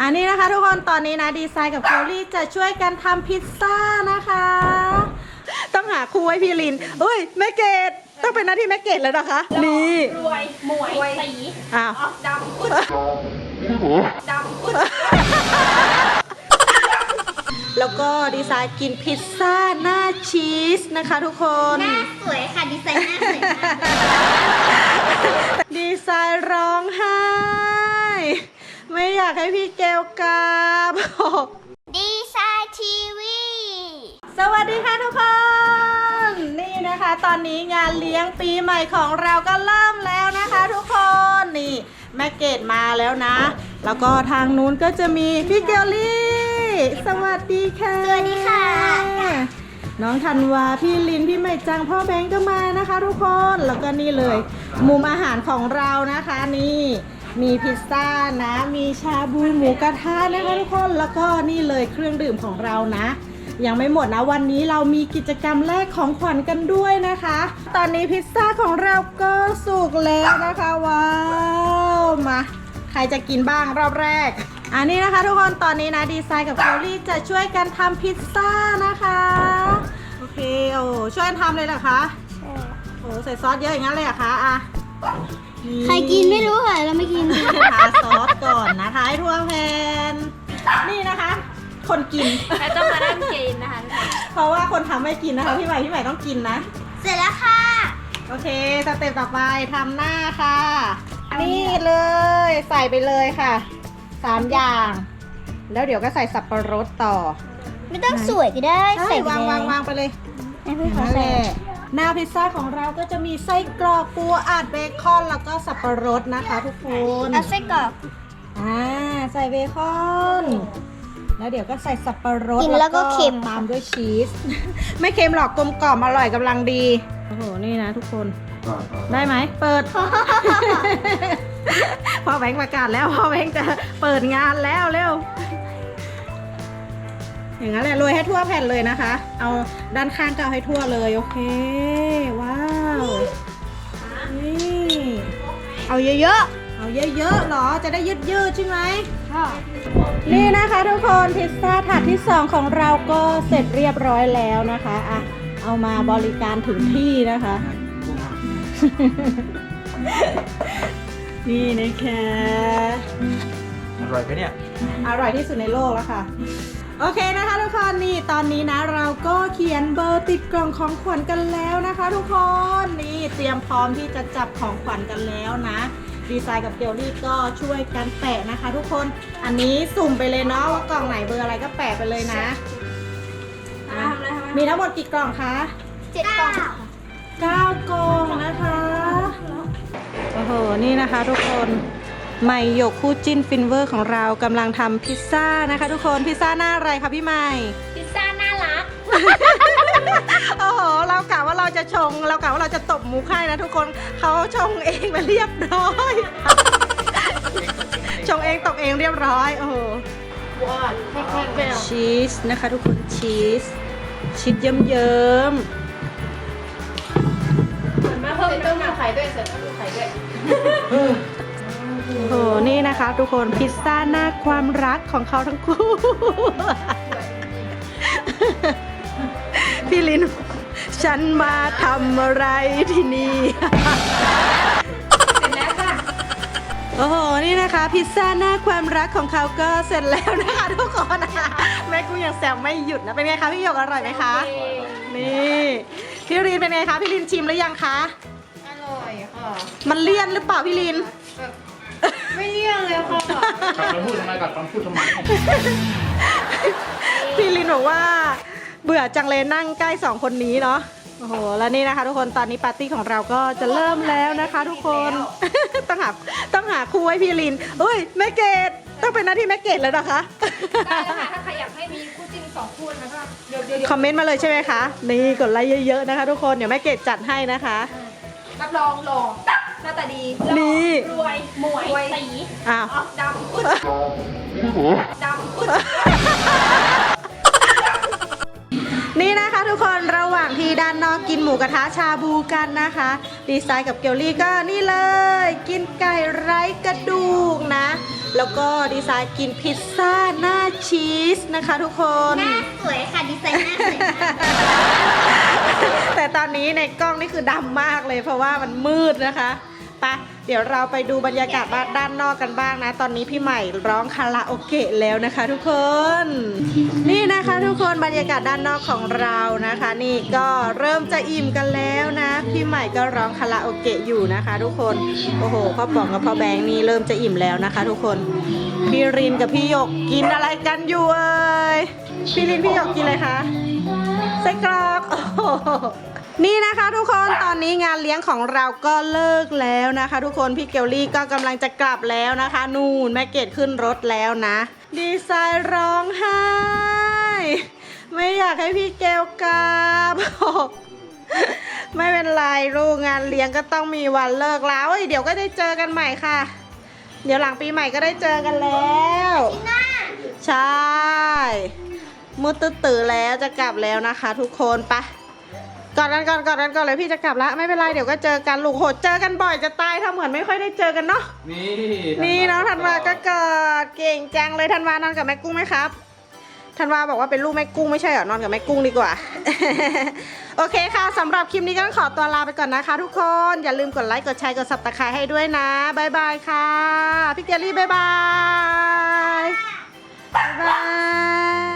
อันนี้นะคะทุกคนตอนนี้นะดีไซน์กับเกลลี่จะช่วยกันทำพิซซ่านะคะ ต้องหาครูให้พี่ลินเอ้ยแม่เกดต้องเป็นหน้าที่แม่เกดแล้วนะคะนี่รวยหมวยสีอ้าวดำปึ๊ดดำปึ๊ดแล้วก็ดีไซน์กินพิซซ่าหน้าชีสนะคะทุกคน หน้าสวยค่ะดีไซน์หน้าสวยากให้พี่เกลกราบดีไซน์ทีวี สวัสดีค่ะทุกคน นี่นะคะ ตอนนี้งานเลี้ยงปีใหม่ของเราก็เริ่มแล้วนะคะ ทุกคนนี่แม่เกดมาแล้วนะ แล้วก็ทางนู้นก็จะมีพี่เกลลี่ สวัสดีค่ะสวัสดีค่ะ น้องธันวาพี่ลินพี่ใหม่จังพ่อแบงก์ก็มานะคะ ทุกคนแล้วก็นี่เลย มุมอาหารของเรานะคะนี่ มีพิซซ่านะ มีชาบูหมูกระทะนะคะทุกคน แล้วก็นี่เลยเครื่องดื่มของเรานะ ยังไม่หมดนะวันนี้เรามีกิจกรรมแลกของขวัญกันด้วยนะคะ ตอนนี้พิซซ่าของเราก็สุกแล้วนะคะว้าวมาใครจะกินบ้างรอบแรก อันนี้นะคะทุกคนตอนนี้นะดีไซน์กับเกลลี่จะช่วยกันทำพิซซ่านะคะ โอเคโอ้ช่วยกันทำเลยเหรอคะโอ้ใส่ซอสเยอะอย่างนั้นเลยเหรอคะอะ ใครกินไม่รู้ค่ะเราไม่กิน ทาซอสก่อนนะคะให้ทั่วแผ่นนี่นะคะ คนกิน แล้วต้องมานั่งกินนะคะเพราะว่าคนทำไม่กินนะคะพี่ใหม่พี่ใหม่ต้องกินนะ เสร็จแล้วค่ะ โอเคสเต็ปต่อไปทำหน้าค่ะ นี่เลยใส่ไปเลยค่ะสามอย่าง แล้วเดี๋ยวก็ใส่สับปะรดต่อไม่ต้องสวยก็ได้ใช่ใส่ไปวางเลวางยวางไปเลย ให้พี่ขอนั่นแหใส่ละ หน้าพิซซ่าของเราก็จะมีไส้กรอกปูอัดเบคอนแล้วก็สับปะรดนะคะทุกคนเอาไส้กรอกอ่าใส่เบคอน แล้วเดี๋ยวก็ใส่สับปะรดกินแล้วก็เค็ม ตามด้วยชีส ไม่เค็มหรอกกลมกล่อมอร่อยกำลังดี โอ้โห นี่นะทุกคน ได้ไหม เปิด พ่อแบงค์ประกาศแล้วพ่อแบงค์จะเปิดงานแล้วเร็ว อย่างนั้นแหละโรยให้ทั่วแผ่นเลยนะคะ เอาด้านข้างก็เอาให้ทั่วเลยโอเค ว้าวนี่เอาเยอะเอาเยอะๆเหรอจะได้ยืดๆใช่ไหมๆค่ะนี่นะคะทุกคนพิซซ่าถาดที่ 2 ของเราก็เสร็จเรียบร้อยแล้วนะคะอะเอามาบริการถึงที่นะคะ นี่นะคะอร่อยไหมเนี่ย อร่อยที่สุดในโลกแล้วค่ะ โอเคนะคะทุกคนนี่ตอนนี้นะเราก็เขียนเบอร์ติดกล่องของขวัญกันแล้วนะคะ ทุกคนนี่เตรียมพร้อมที่จะจับของขวัญกันแล้วนะดีไซน์กับเกลลี่ก็ช่วยกันแปะนะคะ ทุกคนอันนี้สุ่มไปเลยเนาะว่ากล่องไหนเบอร์อะไรก็แปะไปเลยนะอะมีทั้งหมดกี่กล่องคะเจ็ดกล่อง9กล่องนะคะโอ้โหนี่นะคะ ทุกคน ใหม่หยกคู่จิ้นฟินเวอร์ของเรากำลังทำพิซซ่านะคะทุกคนพิซซ่าหน้าอะไรคะพี่ใหม่พิซซ่าน่ารัก โอ้โหเรากะว่าเราจะชง เรากะว่าเราจะตบมุกให้นะทุกคนเขาชงเองมาเรียบร้อย ชงเองตบเองเรียบร้อยโอ้โหว้าวแค่แค่ชีสนะคะทุกคนชีสชีสเยิ้มเหมือนมาเพิ่มน้ำหนักไข่ด้วยเสร็จแล้วดูไข่ด้วยๆโอ้โห นี่นะคะ ทุกคนพิซซ่าหน้าความรักของเขาทั้งคู่ พี่ลิน ฉันมาทำอะไรที่นี่เสร็จแล้วค่ะโอ้โห นี่นะคะ พิซซ่าหน้าความรักของเขาก็เสร็จแล้วนะคะ ทุกคนนะคะแม่กูยังแซวไม่หยุดนะ เป็นไงคะพี่หยกอร่อยไหมคะ นี่พี่ลินเป็นไงคะพี่ลินชิมหรือยังคะ อร่อยค่ะ มันเลี่ยนหรือเปล่าพี่ลิน ไม่เลี่ยงเลยค่ะกลับคำพูดทำไมกลับคำพูดทำไมพี่ลินบอกว่า เบื่อจังเลยนั่งใกล้สองคนนี้เนาะโอ้โหแล้วนี่นะคะ ทุกคนตอนนี้ปาร์ตี้ของเราก็จะเริ่มแล้วนะคะ ทุกคน ต้องหาต้องหาครูให้พี่ลินเอ้ยแม่เกดต้องเป็นหน้าที่แม่เกดแล้วนะคะได้แล้วค่ะถ้าใครอยากให้มีคู่จริงสองคู่นะคะเดี๋ยวเดี๋ยวเดี๋ยวคอมเมนต์มาเลยใช่ไหมคะนี่กดไลค์เยอะๆนะคะ ทุกคนเดี๋ยวแม่เกดจัดให้นะคะรับรองหล่อ หน้าตาดีหล่อนี่ รวยหมวยสีอ้าวดำปึ๊ดดำปึ๊ดนี่นะคะทุกคนระหว่างที่ด้านนอกกินหมูกระทะชาบูกันนะคะ ดีไซน์กับเกลลี่ก็นี่เลย กินไก่ไร้กระดูกนะ แล้วก็ดีไซน์กินพิซซ่าหน้าชีสนะคะทุกคน หน้าสวยค่ะดีไซน์หน้าสวยมากแต่ตอนนี้ในกล้องนี่คือดำมากเลย เพราะว่ามันมืดนะคะไปะเดี๋ยวเราไปดูบรรยากาศด้านนอกกันบ้างนะ ตอนนี้พี่ใหม่ร้องคาราโอเกะแล้วนะคะ ทุกคน นี่นะคะทุกคนบรรยากาศด้านนอกของเรานะคะ นี่ก็เริ่มจะอิ่มกันแล้วนะ พี่ใหม่ก็ร้องคาราโอเกะอยู่นะคะ ทุกคนโอ้โหพ่อป๋องกับพ่อแบงค์นี่เริ่มจะอิ่มแล้วนะคะ ทุกคนพี่รินกับพี่หยกกินอะไรกันอยู่เอ่ยพี่รินพี่หยกกินอะไรคะไส้กรอกโอ้โห นี่นะคะทุกคนตอนนี้งานเลี้ยงของเราก็เลิกแล้วนะคะ ทุกคนพี่เกลลี่ก็กำลังจะกลับแล้วนะคะ นู่นแม่เกดขึ้นรถแล้วนะ ดีไซน์ร้องไห้ ไม่อยากให้พี่เกลกลับไม่เป็นไรลูกงานเลี้ยงก็ต้องมีวันเลิกแล้วเอ้ยเดี๋ยวก็ได้เจอกันใหม่ค่ะ เดี๋ยวหลังปีใหม่ก็ได้เจอกันแล้วใช่มืดตื้อๆแล้วจะกลับแล้วนะคะ ทุกคนไปะ ก่อนนั้นก่อนก่อนนั้นก่อนเลยพี่จะกลับละไม่เป็นไรเดี๋ยวก็เจอกันลูกโหเจอกันบ่อยจะตายถ้าเหมือนไม่ค่อยได้เจอกันเนาะนี่นี่น้องธันวาก็เกิดเก่งจังเลยธันวานอนกับแม่กุ้งไหมครับธันวาบอกว่าเป็นลูกแม่กุ้งไม่ใช่เหรอนอนกับแม่กุ้งดีกว่า โอเคค่ะสำหรับคลิปนี้ก็ต้องขอตัวลาไปก่อนนะคะ ทุกคนอย่าลืมกดไลค์กดแชร์กดซับสไครต์ให้ด้วยนะบายบายค่ะพี่เกลลี่บายบายบายบาย